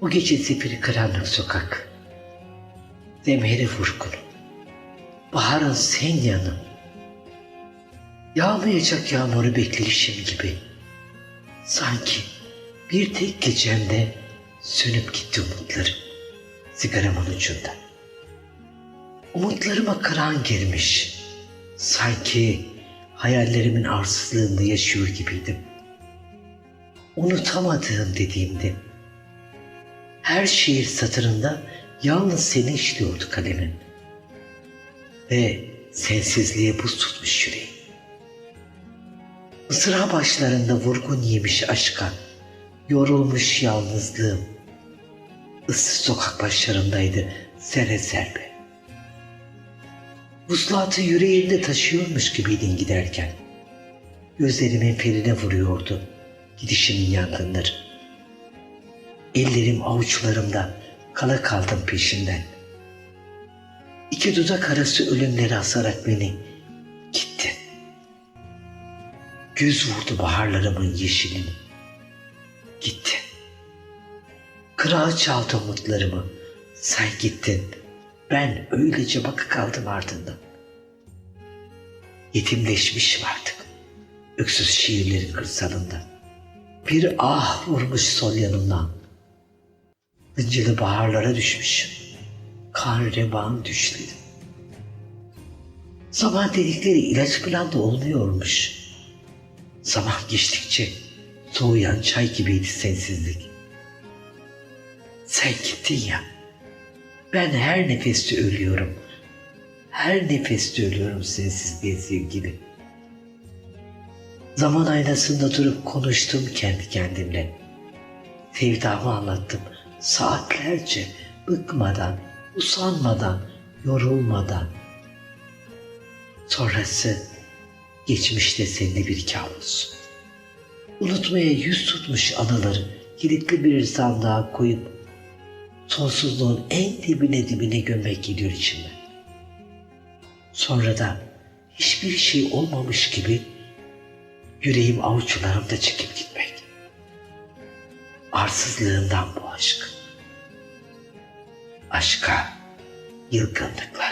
O gece zifiri karanlık sokak. Zemheri vurgun. Baharın sen yanım. Yağmayacak yağmuru bekleyişim gibi. Sanki bir tek gecemde sönüp gitti umutlarım. Sigaramın ucunda. Umutlarıma karan girmiş. Sanki hayallerimin arsızlığında yaşıyor gibiydim. Unutamadığım dediğimde her şiir satırında yalnız seni işliyordu kalemim. Ve sensizliğe buz tutmuş yüreğim. Mısra başlarında vurgun yemiş aşka, yorulmuş yalnızlığım. Issız sokak başlarındaydı sere serbe. Vuslatı yüreğimde taşıyormuş gibiydin giderken. Gözlerimin ferine vuruyordu gidişimin yangınları. Ellerim avuçlarımda kala kaldım peşinden. İki dudak arası ölümleri asarak beni gitti. Güz vurdu baharlarımın yeşilini. Gitti. Kırağı çaldı umutlarımı. Sen gittin. Ben öylece bakı kaldım ardından. Yetimleşmişim artık. Öksüz şiirlerin kırsalında. Bir ah vurmuş sol yanımdan. Hıncılı baharlara düşmüşüm. Kan revan düşledim. Zaman dedikleri ilaç falan da olmuyormuş. Zaman geçtikçe soğuyan çay gibiydi sensizlik. Sen gittin ya. Ben her nefeste ölüyorum. Her nefeste ölüyorum sensizliğe sevgili. Zaman aynasında durup konuştum kendi kendimle. Sevdamı anlattım saatlerce bıkmadan, usanmadan, yorulmadan. Sonrası geçmişte seninle bir kabus. Unutmaya yüz tutmuş anıları kilitli bir sandığa koyup sonsuzluğun en dibine dibine gömmek geliyor içimden. Sonra da hiçbir şey olmamış gibi yüreğim avuçlarımda çekip gitmek. Arsızlığından bu aşk. Aşka yılgınlıkla.